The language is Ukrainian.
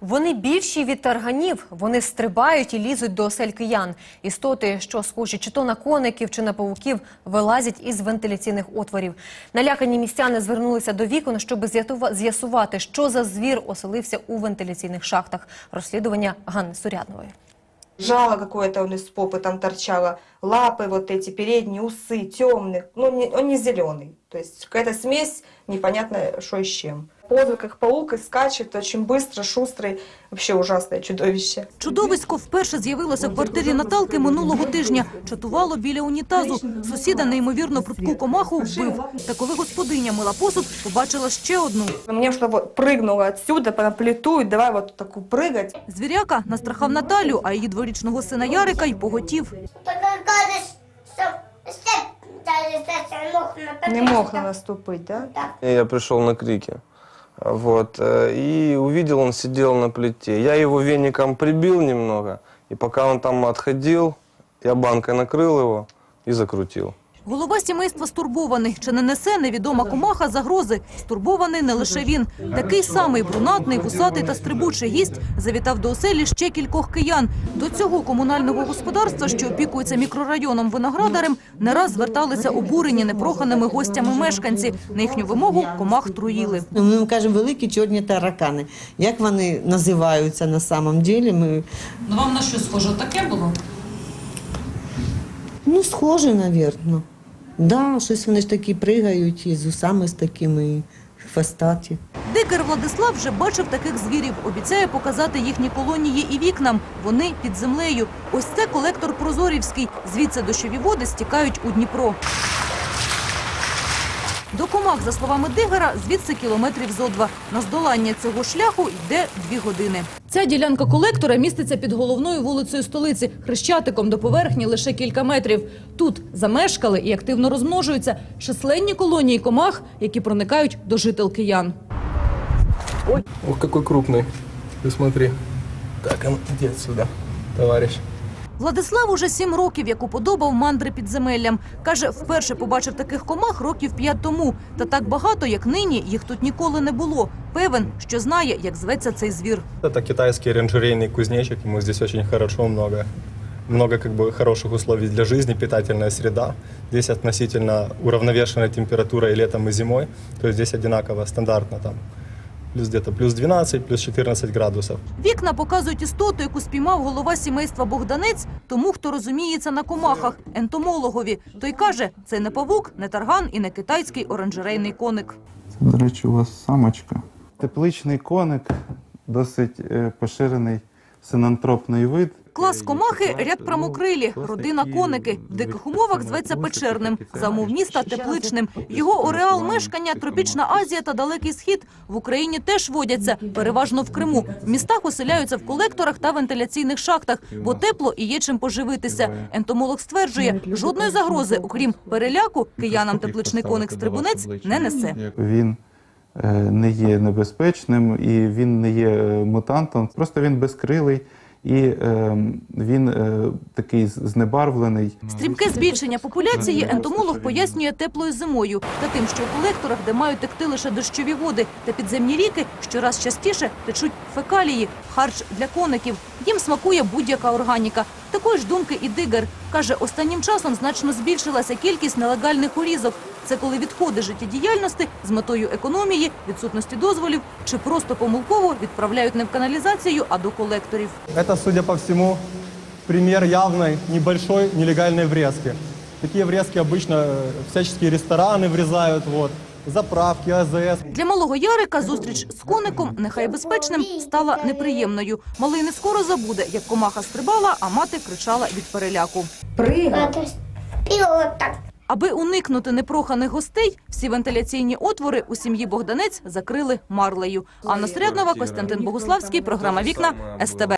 Вони більші від тарганів. Вони стрибають і лізуть до осель киян. Істоти, що схожі чи то на коників, чи на павуків, вилазять із вентиляційних отворів. Налякані містяни звернулися до вікон, щоб з'ятува- з'ясувати, що за звір оселився у вентиляційних шахтах. Розслідування Ганни Суряднової. Жало какое-то он из попы там торчало, лапы вот эти передние, усы темные, ну не, он не зеленый, то есть какая-то смесь непонятно что и с чем. Ползает как паук и скачет очень быстро, шустрый, вообще ужасное чудовище. Чудовисько вперше з'явилося в квартирі Наталки минулого тижня. Чатувало біля унітазу. Сусіда неймовірно прудку комаху вбив. Та коли господиня мила посуд, побачила ще одну. Мне что вот прыгнуло отсюда на плиту и давай вот такую прыгать. Звіряка настрахав Наталю, а її дворічного сина Ярика й поготів. Только кажеш, що степ не мог на Не мог на наступить, да? И Я пришел на крики. Вот, э, и увидел, он сидел на плите. Я его веником прибил немного, и пока он там отходил, я банкой накрыл его и закрутил. Голова сімейства стурбований. Чи не несе невідома комаха загрози? Стурбований не лише він. Такий самий брунатний, вусатий та стрибучий гість завітав до оселі ще кількох киян. До цього комунального господарства, що опікується мікрорайоном Виноградарем, не раз зверталися обурені непроханими гостями мешканці. На їхню вимогу комах труїли. Ну, Ми кажемо великі чорні таракани. Як вони називаються на самом деле? Ми Ну вам на що схоже таке було? Ну схоже, навірно. Да, щось вони ж такі пригають і з усами з такими хвостаті. Дикар Владислав вже бачив таких звірів. Обіцяє показати їхні колонії і вікнам. Вони під землею. Ось це колектор Прозорівський. Звідси дощові води стікають у Дніпро. До комах, за словами Дигара, звідси кілометрів зо два. На здолання цього шляху йде дві години. Ця ділянка колектора міститься під головною вулицею столиці. Хрещатиком до поверхні лише кілька метрів. Тут замешкали і активно розмножуються численні колонії комах, які проникають до жител киян. Ох, какой крупный. Ты смотри. Так, а ну, иди отсюда, товарищ. Владислав уже сім років, як уподобав мандри підземеллям. Каже, вперше побачив таких комах років п'ять тому. Та так багато, як нині, їх тут ніколи не було. Певен, що знає, як зветься цей звір. Это китайский оранжерейный кузнечик, ему здесь очень хорошо, много, много как бы хороших условий для жизни, питательная среда. Здесь относительно уравновешенная температура и летом, и зимой. То есть здесь одинаково, стандартно там. Плюс где-то плюс 12, плюс 14 градусов. Вікна показують істоту, яку спіймав голова сімейства Богданець, тому хто розуміється на комахах, ентомологові. Той каже, це не павук, не тарган і не китайський оранжерейний коник. Це, до речі, у вас самочка. Тепличний коник, досить е, поширений синантропний вид. Клас комахи – ряд прамокрилі, родина коники. В диких умовах зветься печерним, за умов міста – тепличним. Його ореал мешкання – тропічна Азія та Далекий Схід. В Україні теж водяться, переважно в Криму. В містах оселяються в колекторах та вентиляційних шахтах, бо тепло і є чим поживитися. Ентомолог стверджує, жодної загрози, окрім переляку, киянам тепличний коник-стрибунець не несе. Він е, не є небезпечним і він не є е, мутантом. Просто він безкрилий і е, він е, такий знебарвлений. Стрімке збільшення популяції ентомолог пояснює теплою зимою та тим, що у колекторах, де мають текти лише дощові води та підземні ріки, щораз частіше течуть фекалії, харч для коників. Їм смакує будь-яка органіка. Такої ж думки і Дигер. Каже, останнім часом значно збільшилася кількість нелегальних урізок. Це коли відходи життєдіяльності з метою економії, відсутності дозволів чи просто помилково відправляють не в каналізацію, а до колекторів. Это, судя по всему, пример явной небольшой нелегальной врезки. Такие врезки обычно э, всяческие рестораны врезают, вот, заправки, АЗС. Для малого Ярика зустріч з коником, нехай безпечним, стала неприємною. Малий не скоро забуде, як комаха стрибала, а мати кричала від переляку. Надо пилота. Аби уникнути непроханих гостей, всі вентиляційні отвори у сім'ї Богданець закрили марлею. Анна Сряднова, Костянтин Богуславський, програма «Вікна», СТБ.